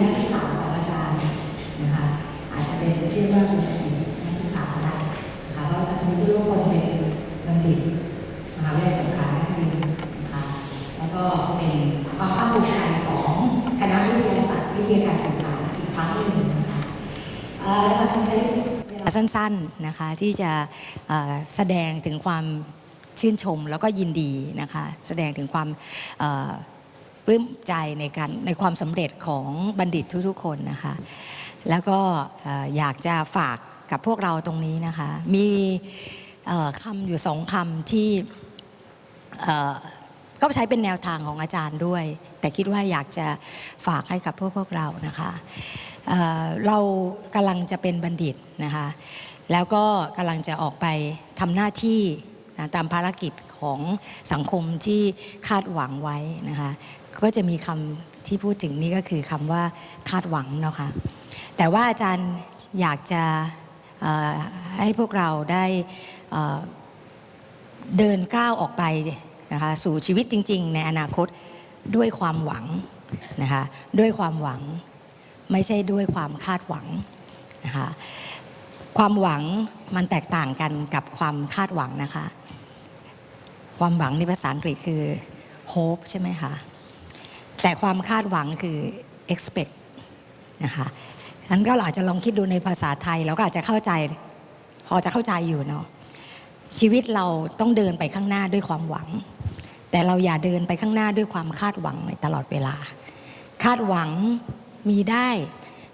นักศึกษาของอาจารย์นะคะอาจจะเป็นเรียกว่าเป็นนักศึกษาได้นะคะเพราะตอนนี้ทุกคนเป็นบัณฑิตมหาวิทยาลัยสงขลานครินทร์นะคะแล้วก็เป็นความภาคภูมิใจของคณะวิทยาศาสตร์วิทยาการศึกษาอีกครั้งหนึ่งนะคะอาจารย์ใช้สั้นๆนะคะที่จะแสดงถึงความชื่นชมแล้วก็ยินดีนะคะแสดงถึงความ ลื้มใจในการในความสำเร็จของบัณฑิตทุกๆคนนะคะ แล้วก็อยากจะฝากกับพวกเราตรงนี้นะคะ มีคำอยู่สองคำที่ก็ใช้เป็นแนวทางของอาจารย์ด้วย แต่คิดว่าอยากจะฝากให้กับพวกพวกเรานะคะเเรากำลังจะเป็นบัณฑิตนะคะ แล้วก็กำลังจะออกไปทำหน้าที่นะตามภารกิจของสังคมที่คาดหวังไว้นะคะก็จะมีคำที่พูดถึงนี่ก็คือคำว่าคาดหวังเนาะคะแต่ว่าอาจารย์อยากจะให้พวกเราได้เดินก้าวออกไปนะคะสู่ชีวิตจริง ๆ ในอนาคตด้วยความหวังนะคะด้วยความหวังไม่ใช่ด้วยความคาดหวังนะคะความหวังมันแตกต่างกันกับความคาดหวังนะคะ ความหวังในภาษาอังกฤษคือ hope ใช่ไหมคะ แต่ความคาดหวังคือ expect นะคะนั้นก็อาจจะลองคิดดูในภาษาไทยเราก็อาจจะเข้าใจพอจะเข้าใจอยู่เนาะชีวิตเราต้องเดินไปข้างหน้าด้วยความหวัง แต่เราอย่าเดินไปข้างหน้าด้วยความคาดหวังในตลอดเวลา คาดหวังมีได้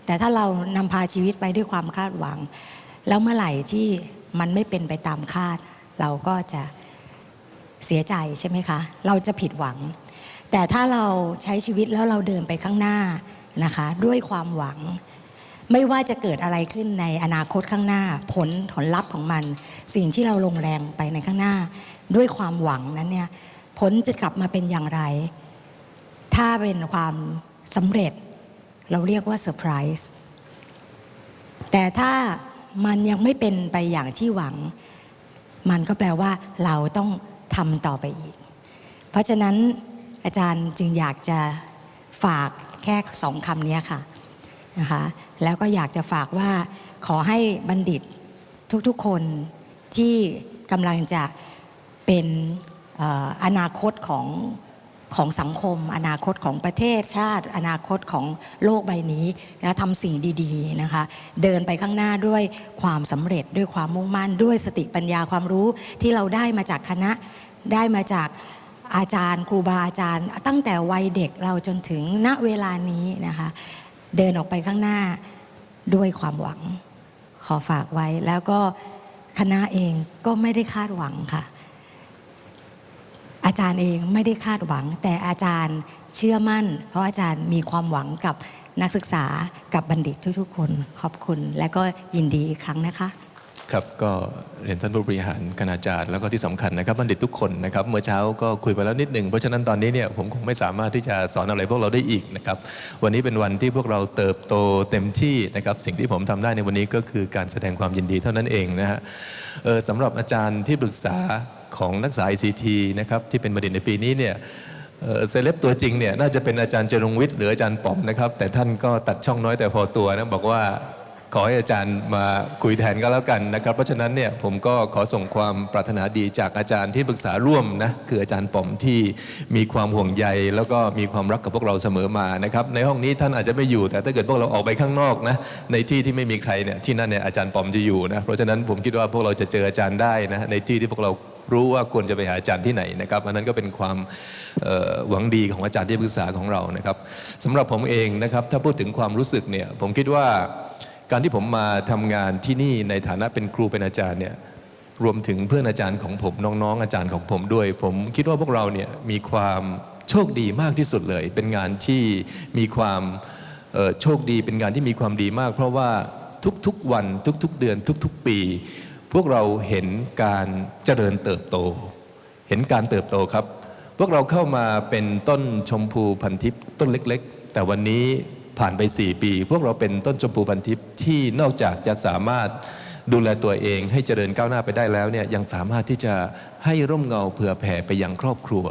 แต่ถ้าเรานำพาชีวิตไปด้วยความคาดหวัง แล้วเมื่อไหร่ที่มันไม่เป็นไปตามคาด เราก็จะเสียใจใช่ไหมคะ เราจะผิดหวัง แต่ถ้าเราใช้ชีวิตแล้วเราเดินไปข้างหน้านะคะ ด้วยความหวัง ไม่ว่าจะเกิดอะไรขึ้นในอนาคตข้างหน้า ผลผลลัพธ์ของมัน สิ่งที่เราลงแรงไปในข้างหน้า ด้วยความหวังนั้นเนี่ยผลจะกลับมาเป็นอย่างไร ถ้าเป็นความสำเร็จ เราเรียกว่าเซอร์ไพรส์แต่ถ้ามันยังไม่เป็นไปอย่างที่หวัง มันก็แปลว่าเราต้องทำต่อไปอีก เพราะฉะนั้น อาจารย์จึงอยากจะฝากแค่สองคำนี้ค่ะนะคะแล้วก็อยากจะฝากว่าขอให้บัณฑิตทุกๆคนที่กำลังจะเป็นเอ่ออนาคตของของสังคม อนาคตของประเทศชาติ อนาคตของโลกใบนี้นะทำสิ่งดีๆนะคะ เดินไปข้างหน้าด้วยความสำเร็จด้วยความมุ่งมั่นด้วยสติปัญญาความรู้ที่เราได้มาจากคณะได้มาจาก อาจารย์ ครูบาอาจารย์ ตั้งแต่วัยเด็กเราจนถึงณเวลานี้นะคะ เดินออกไปข้างหน้าด้วยความหวังขอฝากไว้ แล้วก็คณะเองก็ไม่ได้คาดหวังค่ะ อาจารย์เองไม่ได้คาดหวัง แต่อาจารย์เชื่อมั่น เพราะอาจารย์มีความหวังกับนักศึกษากับบัณฑิตทุกๆคน ขอบคุณ และก็ยินดีอีกครั้งนะคะ ครับก็เรียนท่านผู้บริหารคณาจารย์แล้วก็ที่สำคัญนะครับบัณฑิตทุกคนนะครับเมื่อเช้าก็คุยไปแล้วนิดหนึ่งเพราะฉะนั้นตอนนี้เนี่ยผมคงไม่สามารถที่จะสอนอะไรพวกเราได้อีกนะครับวันนี้เป็นวันที่พวกเราเติบโตเต็มที่นะครับสิ่งที่ผมทำได้ในวันนี้ก็คือการแสดงความยินดีเท่านั้นเองนะฮะเออสำหรับอาจารย์ที่ปรึกษาของนักศึกษา ICT นะครับที่เป็นบัณฑิตในปีนี้เนี่ยเซเลบตัวจริงเนี่ยน่าจะเป็นอาจารย์จรงวิทย์หรืออาจารย์ป๋อมนะครับแต่ท่านก็ตัดช่องน้อยแต่พอตัวนะบอกว่า ขอให้อาจารย์มาคุยแทนก็แล้วกันนะครับ เพราะฉะนั้นเนี่ยผมก็ขอส่งความปรารถนาดีจากอาจารย์ที่ปรึกษาร่วมนะคืออาจารย์ป๋อมที่มีความห่วงใย แล้วก็มีความรักกับพวกเราเสมอมานะครับในห้องนี้ท่านอาจจะไม่อยู่ แต่ถ้าเกิดพวกเราออกไปข้างนอกนะในที่ที่ไม่มีใครเนี่ยที่นั่นเนี่ยอาจารย์ป๋อมจะอยู่นะเพราะฉะนั้นผมคิดว่าพวกเราจะเจออาจารย์ได้นะในที่ที่พวกเรารู้ว่าควรจะไปหาอาจารย์ที่ไหนนะครับอันนั้นก็เป็นความหวังดีของอาจารย์ที่ปรึกษาของเรานะครับสำหรับผมเองนะครับถ้าพูดถึงความรู้สึกเนี่ยผมคิดว่า การที่ผมมาทำงานที่นี่ในฐานะเป็นครูเป็นอาจารย์เนี่ยรวมถึงเพื่อนอาจารย์ของผมน้องๆ อาจารย์ของผมด้วย ผมคิดว่าพวกเราเนี่ยมีความโชคดีมากที่สุดเลย เป็นงานที่มีความโชคดีเป็นงานที่มีความดีมาก เพราะว่าทุกๆวันทุกๆเดือนทุกๆปี พวกเราเห็นการเจริญเติบโต เห็นการเติบโตครับ พวกเราเข้ามาเป็นต้นชมพูพันทิพย์ต้นเล็ก ๆ แต่วันนี้ ผ่านไป 4 ปี พวกเราเป็นต้นชมพูพันทิพย์ที่นอกจากจะสามารถดูแลตัวเองให้เจริญก้าวหน้าไปได้แล้วเนี่ยยังสามารถที่จะให้ร่มเงาเผื่อแผ่ไปยังครอบครัว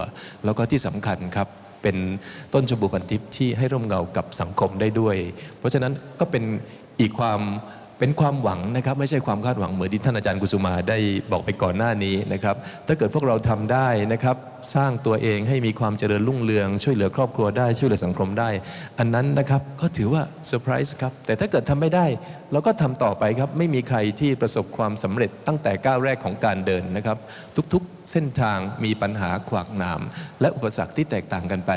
แล้วก็ที่สำคัญครับเป็นต้นชมพูพันทิพย์ที่ให้ร่มเงากับสังคมได้ด้วย เพราะฉะนั้นก็เป็นอีกความ เป็นความหวังนะครับไม่ใช่ความคาดหวังเหมือนที่ท่านอาจารย์กุสุมาได้บอกไปก่อนหน้านี้นะครับถ้าเกิดพวกเราทำได้นะครับสร้างตัวเองให้มีความเจริญรุ่งเรือง ช่วยเหลือครอบครัวได้ช่วยเหลือสังคมได้ อันนั้นนะครับก็ถือว่าเซอร์ไพรส์ครับแต่ถ้าเกิดทำไม่ได้เราก็ทำต่อไปครับไม่มีใครที่ประสบความสำเร็จตั้งแต่ก้าวแรกของการเดินนะครับ ทุกๆ เส้นทางมีปัญหาขวากหนาม และอุปสรรคที่แตกต่างกันไป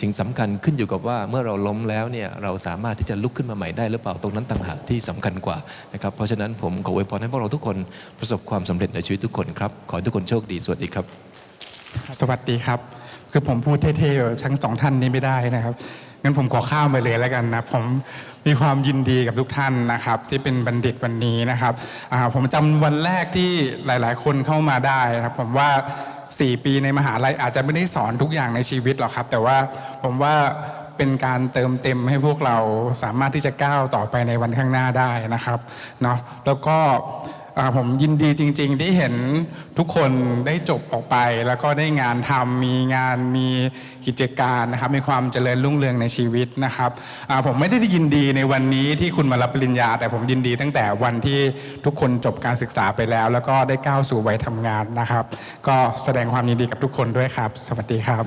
สิ่งสำคัญขึ้นอยู่กับว่าเมื่อเราล้มแล้วเนี่ยเราสามารถที่จะลุกขึ้นมาใหม่ได้หรือเปล่าตรงนั้นต่างหากที่สำคัญกว่านะครับเพราะฉะนั้นผมขออวยพรให้พวกเราทุกคนประสบความสำเร็จในชีวิตทุกคนครับขอให้ทุกคนโชคดีสวัสดีครับ สวัสดีครับ คือผมพูดเท่ๆแบบทั้งสองท่านนี้ไม่ได้นะครับ งั้นผมขอข้ามไปเลยแล้วกันนะผมมีความยินดีกับทุกท่านนะครับ ที่เป็นบัณฑิตวันนี้นะครับผมจำวันแรกที่หลาย ๆ คนเข้ามาได้นะครับผมว่า 4 ปีในมหาลัยอาจจะไม่ได้สอนทุกอย่างในชีวิตหรอกครับ แต่ว่าผมว่าเป็นการเติมเต็มให้พวกเราสามารถที่จะก้าวต่อไปในวันข้างหน้าได้นะครับเนาะแล้วก็ ผมยินดีจริง ๆ ที่เห็นทุกคนได้จบออกไป แล้วก็ได้งานทำมีงานมีกิจการนะครับมีความเจริญรุ่งเรืองในชีวิตนะครับผมไม่ได้ยินดีในวันนี้ที่คุณมารับปริญญา แต่ผมยินดีตั้งแต่วันที่ทุกคนจบการศึกษาไปแล้ว แล้วก็ได้ก้าวสู่วัยทำงานนะครับ ก็แสดงความยินดีกับทุกคนด้วยครับ สวัสดีครับ